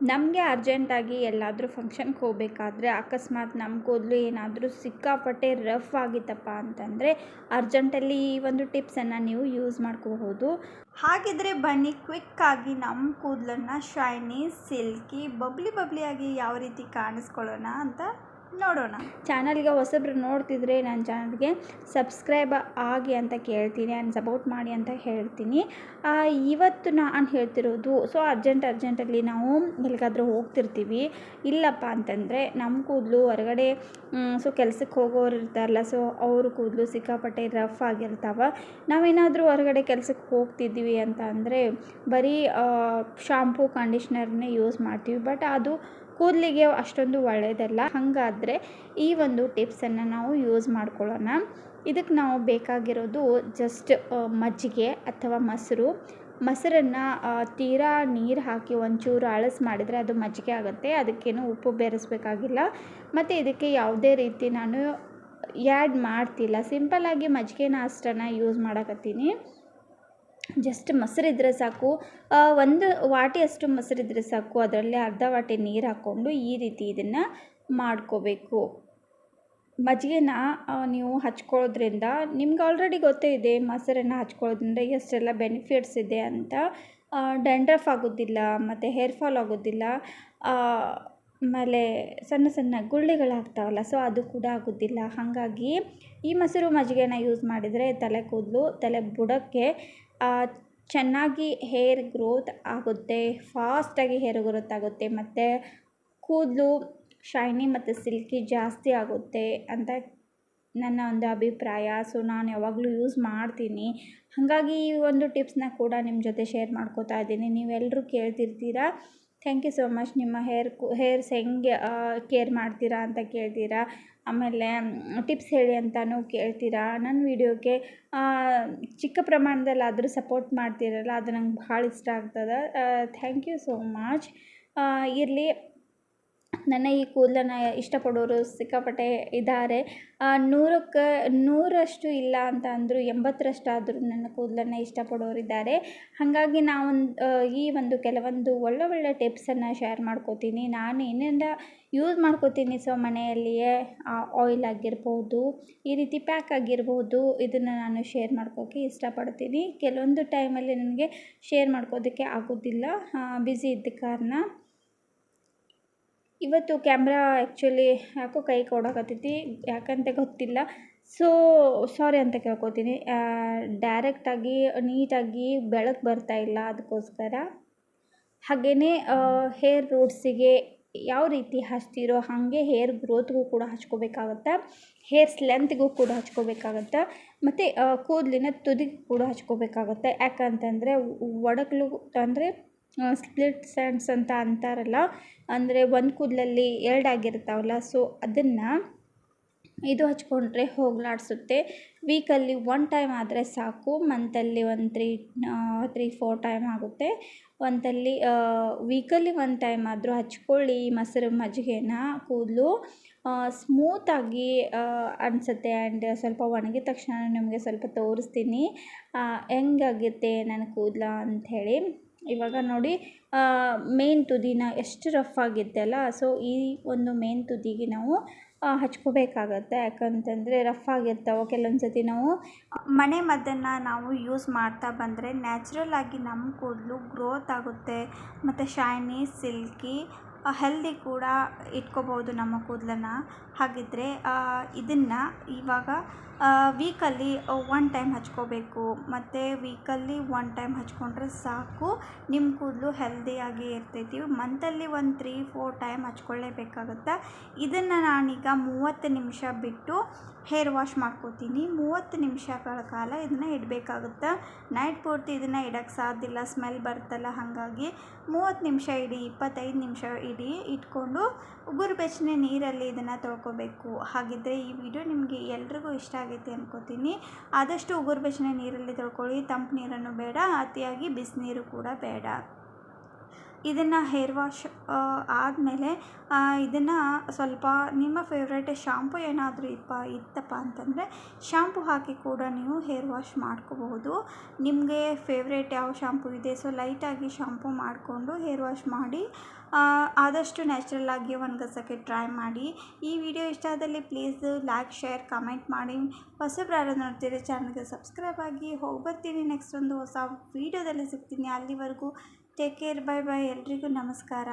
ನಮಗೆ ಅರ್ಜೆಂಟಾಗಿ ಎಲ್ಲಾದರೂ ಫಂಕ್ಷನ್ಗೆ ಹೋಗಬೇಕಾದ್ರೆ ಅಕಸ್ಮಾತ್ ನಮ್ಮ ಕೂದಲು ಏನಾದರೂ ಸಿಕ್ಕಾಪಟ್ಟೆ ರಫ್ ಆಗಿತ್ತಪ್ಪ ಅಂತಂದರೆ ಅರ್ಜೆಂಟಲ್ಲಿ ಈ ಒಂದು ಟಿಪ್ಸನ್ನು ನೀವು ಯೂಸ್ ಮಾಡ್ಕೋಬಹುದು. ಹಾಗಿದ್ರೆ ಬನ್ನಿ ಕ್ವಿಕ್ಕಾಗಿ ನಮ್ಮ ಕೂದಲನ್ನು ಶೈನಿ ಸಿಲ್ಕಿ ಬಬ್ಲಿ ಬಬ್ಲಿಯಾಗಿ ಯಾವ ರೀತಿ ಕಾಣಿಸ್ಕೊಳ್ಳೋಣ ಅಂತ ನೋಡೋಣ. ಚಾನಲ್ಗೆ ಹೊಸಬ್ರು ನೋಡ್ತಿದ್ರೆ ನನ್ನ ಚಾನಲ್ಗೆ ಸಬ್ಸ್ಕ್ರೈಬ್ ಆಗಿ ಅಂತ ಕೇಳ್ತೀನಿ ಆ್ಯಂಡ್ ಸಪೋರ್ಟ್ ಮಾಡಿ ಅಂತ ಹೇಳ್ತೀನಿ. ಇವತ್ತು ನಾನು ಹೇಳ್ತಿರೋದು, ಸೊ ಅರ್ಜೆಂಟ್ ಅರ್ಜೆಂಟಲ್ಲಿ ನಾವು ಎಲ್ಲಿಗಾದರೂ ಹೋಗ್ತಿರ್ತೀವಿ. ಇಲ್ಲಪ್ಪ ಅಂತಂದರೆ ನಮ್ಮ ಕೂದಲು ಹೊರಗಡೆ ಸೊ ಕೆಲ್ಸಕ್ಕೆ ಹೋಗೋರು ಇರ್ತಾರಲ್ಲ, ಸೊ ಅವ್ರ ಕೂದಲು ಸಿಕ್ಕಾಪಟ್ಟೆ ರಫ್ ಆಗಿರ್ತಾವೆ. ನಾವೇನಾದರೂ ಹೊರಗಡೆ ಕೆಲ್ಸಕ್ಕೆ ಹೋಗ್ತಿದ್ದೀವಿ ಅಂತ ಅಂದರೆ ಬರೀ ಶಾಂಪೂ, ಕಂಡೀಷ್ನರ್ನೇ ಯೂಸ್ ಮಾಡ್ತೀವಿ. ಬಟ್ ಅದು ಕೂದಲಿಗೆ ಅಷ್ಟೊಂದು ಒಳ್ಳೆಯದಲ್ಲ ಹಾಗಾದರೆ ಈ ಒಂದು ಟಿಪ್ಸನ್ನು ನಾವು ಯೂಸ್ ಮಾಡ್ಕೊಳ್ಳೋಣ. ಇದಕ್ಕೆ ನಾವು ಬೇಕಾಗಿರೋದು ಜಸ್ಟ್ ಮಜ್ಜಿಗೆ ಅಥವಾ ಮೊಸರು. ಮೊಸರನ್ನು ತೀರಾ ನೀರು ಹಾಕಿ ಒಂಚೂರು ಅಳಸ್ ಮಾಡಿದರೆ ಅದು ಮಜ್ಜಿಗೆ ಆಗುತ್ತೆ. ಅದಕ್ಕೇನು ಉಪ್ಪು ಬೆರೆಸಬೇಕಾಗಿಲ್ಲ. ಮತ್ತು ಇದಕ್ಕೆ ಯಾವುದೇ ರೀತಿ ನಾನು ಆ್ಯಡ್ ಮಾಡ್ತಿಲ್ಲ. ಸಿಂಪಲ್ಲಾಗಿ ಮಜ್ಜಿಗೆನ ಅಷ್ಟನ್ನು ಯೂಸ್ ಮಾಡಕತ್ತೀನಿ. ಜಸ್ಟ್ ಮೊಸರಿದ್ರೆ ಸಾಕು ಒಂದು ವಾಟಿಯಷ್ಟು ಮೊಸರಿದ್ರೆ ಸಾಕು, ಅದರಲ್ಲಿ ಅರ್ಧ ವಾಟಿ ನೀರು ಹಾಕ್ಕೊಂಡು ಈ ರೀತಿ ಇದನ್ನು ಮಾಡ್ಕೋಬೇಕು. ಮಜ್ಜಿಗೆನ ನೀವು ಹಚ್ಕೊಳ್ಳೋದ್ರಿಂದ, ನಿಮ್ಗೆ ಆಲ್ರೆಡಿ ಗೊತ್ತೇ ಇದೆ, ಮೊಸರನ್ನು ಹಚ್ಕೊಳ್ಳೋದ್ರಿಂದ ಎಷ್ಟೆಲ್ಲ ಬೆನಿಫಿಟ್ಸ್ ಇದೆ ಅಂತ. ಡ್ಯಾಂಡ್ರಫ್ ಆಗೋದಿಲ್ಲ, ಮತ್ತು ಹೇರ್ ಫಾಲ್ ಆಗೋದಿಲ್ಲ ಆಮೇಲೆ ಸಣ್ಣ ಸಣ್ಣ ಗುಳ್ಳೆಗಳಾಗ್ತಾವಲ್ಲ ಸೊ ಅದು ಕೂಡ ಆಗೋದಿಲ್ಲ. ಹಾಗಾಗಿ ಈ ಮೊಸರು ಮಜ್ಜಿಗೆನ ಯೂಸ್ ಮಾಡಿದರೆ ತಲೆ ಕೂದಲು, ತಲೆ ಬುಡಕ್ಕೆ ಚೆನ್ನಾಗಿ ಹೇರ್ ಗ್ರೋತ್ ಆಗುತ್ತೆ ಫಾಸ್ಟಾಗಿ ಹೇರ್ ಗ್ರೋತ್ ಆಗುತ್ತೆ, ಮತ್ತು ಕೂದಲು ಶೈನಿ ಮತ್ತು ಸಿಲ್ಕಿ ಜಾಸ್ತಿ ಆಗುತ್ತೆ ಅಂತ ನನ್ನ ಒಂದು ಅಭಿಪ್ರಾಯ. ಸೊ ನಾನು ಯಾವಾಗಲೂ ಯೂಸ್ ಮಾಡ್ತೀನಿ. ಹಾಗಾಗಿ ಈ ಒಂದು ಟಿಪ್ಸ್ನ ಕೂಡ ನಿಮ್ಮ ಜೊತೆ ಶೇರ್ ಮಾಡ್ಕೋತಾ ಇದ್ದೀನಿ. ನೀವೆಲ್ಲರೂ ಕೇಳ್ತಿರ್ತೀರಾ? ಥ್ಯಾಂಕ್ ಯು ಸೊ ಮಚ್ ನಿಮ್ಮ ಹೇರ್ ಕು, ಹೇರ್ಸ್ ಹೆಂಗೆ ಕೇರ್ ಮಾಡ್ತೀರಾ ಅಂತ ಕೇಳ್ತೀರಾ? ಆಮೇಲೆ ಟಿಪ್ಸ್ ಹೇಳಿ ಅಂತಲೂ ಕೇಳ್ತೀರಾ? ನನ್ನ ವೀಡಿಯೋಗೆ ಚಿಕ್ಕ ಪ್ರಮಾಣದಲ್ಲಿ ಆದರೂ ಸಪೋರ್ಟ್ ಮಾಡ್ತೀರಲ್ಲ, ಅದು ನಂಗೆ ಭಾಳ ಇಷ್ಟ ಆಗ್ತದೆ. Thank you so much. ಇರಲಿ. ನನ್ನ ಈ ಕೂದಲನ್ನು ಇಷ್ಟಪಡೋರು ಸಿಕ್ಕಾಪಟ್ಟೆ ಇದ್ದಾರೆ. ನೂರಕ್ಕೆ, ನೂರಷ್ಟು ಇಲ್ಲ ಅಂತ ಅಂದರೂ ಎಂಬತ್ತರಷ್ಟಾದರೂ ನನ್ನ ಕೂದಲನ್ನು ಇಷ್ಟಪಡೋರಿದ್ದಾರೆ ಹಾಗಾಗಿ ನಾವೊಂದು ಈ ಒಂದು ಕೆಲವೊಂದು ಒಳ್ಳೆ ಒಳ್ಳೆ ಟಿಪ್ಸನ್ನು ಶೇರ್ ಮಾಡ್ಕೋತೀನಿ. ನಾನು ಏನೆಲ್ಲ ಯೂಸ್ ಮಾಡ್ಕೋತೀನಿ ಸೊ ಮನೆಯಲ್ಲಿಯೇ ಆಯಿಲ್ ಆಗಿರ್ಬೋದು, ಈ ರೀತಿ ಪ್ಯಾಕ್ ಆಗಿರ್ಬೋದು, ಇದನ್ನು ನಾನು ಶೇರ್ ಮಾಡ್ಕೋಕ್ಕೆ ಇಷ್ಟಪಡ್ತೀನಿ. ಕೆಲವೊಂದು ಟೈಮಲ್ಲಿ ನನಗೆ ಶೇರ್ ಮಾಡ್ಕೋದಕ್ಕೆ ಆಗೋದಿಲ್ಲ. ಬ್ಯುಸಿ ಇದ್ದ ಕಾರಣ. ಇವತ್ತು ಕ್ಯಾಮ್ರಾ ಆ್ಯಕ್ಚುಲಿ ಯಾಕೋ ಕೈ ಕೊಡೋಕತ್ತೈತಿ, ಯಾಕಂತ ಗೊತ್ತಿಲ್ಲ. ಸೊ ಸಾರಿ ಅಂತ ಕೇಳ್ಕೊತೀನಿ. ಡೈರೆಕ್ಟಾಗಿ ನೀಟಾಗಿ ಬೆಳಕು ಬರ್ತಾ ಇಲ್ಲ ಅದಕ್ಕೋಸ್ಕರ ಹಾಗೆಯೇ ಹೇರ್ ರೂಟ್ಸಿಗೆ ಯಾವ ರೀತಿ ಹಚ್ತಿರೋ ಹಾಗೆ ಹೇರ್ ಗ್ರೋತ್ಗೂ ಕೂಡ ಹಚ್ಕೋಬೇಕಾಗತ್ತೆ ಹೇರ್ಸ್ ಲೆಂತ್ಗೂ ಕೂಡ ಹಚ್ಕೋಬೇಕಾಗತ್ತೆ, ಮತ್ತು ಕೂದಲಿನ ತುದಿಗೂ ಕೂಡ ಹಚ್ಕೋಬೇಕಾಗತ್ತೆ, ಯಾಕಂತಂದರೆ ಒಡಕ್ಲು ಅಂದರೆ ಸ್ಪ್ಲಿಟ್ ಸ್ಯಾಂಡ್ಸ್ ಅಂತ ಅಂತಾರಲ್ಲ, ಅಂದರೆ ಒಂದು ಕೂದಲಲ್ಲಿ ಎರಡಾಗಿರ್ತಾವಲ್ಲ ಸೊ ಅದನ್ನು ಇದು ಹಚ್ಕೊಂಡ್ರೆ ಹೋಗಲಾಡ್ಸುತ್ತೆ. ವೀಕಲ್ಲಿ ಒನ್ ಟೈಮ್ ಆದರೆ ಸಾಕು ಮಂತಲ್ಲಿ ಒಂದು ತ್ರೀ ತ್ರೀ ಫೋರ್ ಟೈಮ್ ಆಗುತ್ತೆ. ಒಂದಲ್ಲಿ ವೀಕಲ್ಲಿ ಒನ್ ಟೈಮ್ ಆದರೂ ಹಚ್ಕೊಳ್ಳಿ, ಮೊಸರು ಮಜ್ಜಿಗೆನ, ಕೂದಲು ಸ್ಮೂತಾಗಿ ಅನಿಸುತ್ತೆ. ಆ್ಯಂಡ್ ಸ್ವಲ್ಪ ಒಣಗಿದ ತಕ್ಷಣ ನಿಮಗೆ ಸ್ವಲ್ಪ ತೋರಿಸ್ತೀನಿ. ಹೆಂಗಾಗುತ್ತೆ ನನ್ನ ಕೂದಲ ಅಂಥೇಳಿ. ಇವಾಗ ನೋಡಿ ಮೇನ್ ತುದಿನ ಎಷ್ಟು ರಫ್ ಆಗಿತ್ತೆ ಅಲ್ಲ? ಸೊ ಈ ಒಂದು ಮೇನ್ ತುದಿಗೆ ನಾವು ಹಚ್ಕೋಬೇಕಾಗತ್ತೆ. ಯಾಕಂತಂದರೆ ರಫ್ ಆಗಿರ್ತಾವೆ ಕೆಲವೊಂದು ಸತಿ ನಾವು, ಮನೆ ಮದ್ದನ್ನು ನಾವು ಯೂಸ್ ಮಾಡ್ತಾ ಬಂದರೆ ನ್ಯಾಚುರಲ್ ಆಗಿ ನಮ್ಮ ಕೂದಲು ಗ್ರೋತ್ ಆಗುತ್ತೆ. ಮತ್ತು ಶೈನಿ ಸಿಲ್ಕಿ ಹೆಲ್ದಿ ಕೂಡ ಇಟ್ಕೋಬೋದು ನಮ್ಮ ಕೂದಲನ್ನು. ಹಾಗಿದ್ದರೆ ಇದನ್ನು ಇವಾಗ ವೀಕಲ್ಲಿ ಒನ್ ಟೈಮ್ ಹಚ್ಕೋಬೇಕು. ಮತ್ತು ವೀಕಲ್ಲಿ ಒನ್ ಟೈಮ್ ಹಚ್ಕೊಂಡ್ರೆ ಸಾಕು. ನಿಮ್ಮ ಕೂದಲು ಹೆಲ್ದಿಯಾಗಿ ಇರ್ತೈತಿ. ಮಂತಲ್ಲಿ ಒಂದು ತ್ರೀ ಫೋರ್ ಟೈಮ್ ಹಚ್ಕೊಳ್ಳೇಬೇಕಾಗುತ್ತೆ. ಇದನ್ನು ನಾನೀಗ ಮೂವತ್ತು ನಿಮಿಷ ಬಿಟ್ಟು ಹೇರ್ ವಾಶ್ ಮಾಡ್ಕೋತೀನಿ. ಮೂವತ್ತು ನಿಮಿಷಗಳ ಕಾಲ ಇದನ್ನು ಇಡಬೇಕಾಗುತ್ತೆ. ನೈಟ್ ಪೂರ್ತಿ ಇದನ್ನು ಇಡೋಕ್ಕೆ ಸಾಧ್ಯ ಇಲ್ಲ. ಸ್ಮೆಲ್ ಬರುತ್ತಲ್ಲ ಹಾಗಾಗಿ. ಮೂವತ್ತು ನಿಮಿಷ ಇಡಿ, ಇಪ್ಪತ್ತೈದು ನಿಮಿಷ ಇಡಿ. ಇಟ್ಕೊಂಡು ಉಗುರು ಬೆಚ್ಚನೆ ನೀರಲ್ಲಿ ಇದನ್ನು ತೊಳ್ಕೊಬೇಕು. ಹಾಗಿದ್ದರೆ ಈ ವಿಡಿಯೋ ನಿಮಗೆ ಎಲ್ರಿಗೂ ಇಷ್ಟ ಆಗೈತೆ ಅನ್ಕೋತೀನಿ. ಆದಷ್ಟು ಉಗುರು ಬೆಚ್ಚನೆ ನೀರಲ್ಲಿ ತೊಳ್ಕೊಳ್ಳಿ, ತಂಪು ನೀರನ್ನು ಬೇಡ, ಅತಿಯಾಗಿ ಬಿಸಿನೀರು ಕೂಡ ಬೇಡ. ಇದನ್ನು ಹೇರ್ ವಾಶ್ ಆದಮೇಲೆ ಇದನ್ನು ಸ್ವಲ್ಪ ನಿಮ್ಮ ಫೇವ್ರೇಟ್ ಶಾಂಪು ಏನಾದರೂ ಇಪ್ಪ, ಇತ್ತಪ್ಪ ಅಂತಂದರೆ ಶಾಂಪು ಹಾಕಿ ಕೂಡ ನೀವು ಹೇರ್ ವಾಶ್ ಮಾಡ್ಕೋಬಹುದು. ನಿಮಗೆ ಫೇವ್ರೇಟ್ ಯಾವ ಶಾಂಪು ಇದೆ ಸೊ ಲೈಟಾಗಿ ಶಾಂಪು ಮಾಡಿಕೊಂಡು ಹೇರ್ ವಾಶ್ ಮಾಡಿ ಆದಷ್ಟು ನ್ಯಾಚುರಲ್ ಆಗಿ ಒಣಗಿಸೋಕ್ಕೆ ಟ್ರೈ ಮಾಡಿ. ಈ ವಿಡಿಯೋ ಇಷ್ಟ ಆದಲ್ಲಿ ಪ್ಲೀಸ್ ಲೈಕ್ ಶೇರ್ ಕಮೆಂಟ್ ಮಾಡಿ. ಹೊಸಬ್ರು ಯಾರು ನೋಡ್ತೀರಿ ಚಾನಲ್ಗೆ ಸಬ್ಸ್ಕ್ರೈಬ್ ಆಗಿ. ಹೋಗಿ ಬರ್ತೀನಿ ನೆಕ್ಸ್ಟ್ ಒಂದು ಹೊಸ ವೀಡಿಯೋದಲ್ಲಿ ಸಿಗ್ತೀನಿ. ಅಲ್ಲಿವರೆಗೂ ಟೇಕ್ ಕೇರ್ ಬೈ ಬೈ ಎಲ್ರಿಗೂ ನಮಸ್ಕಾರ.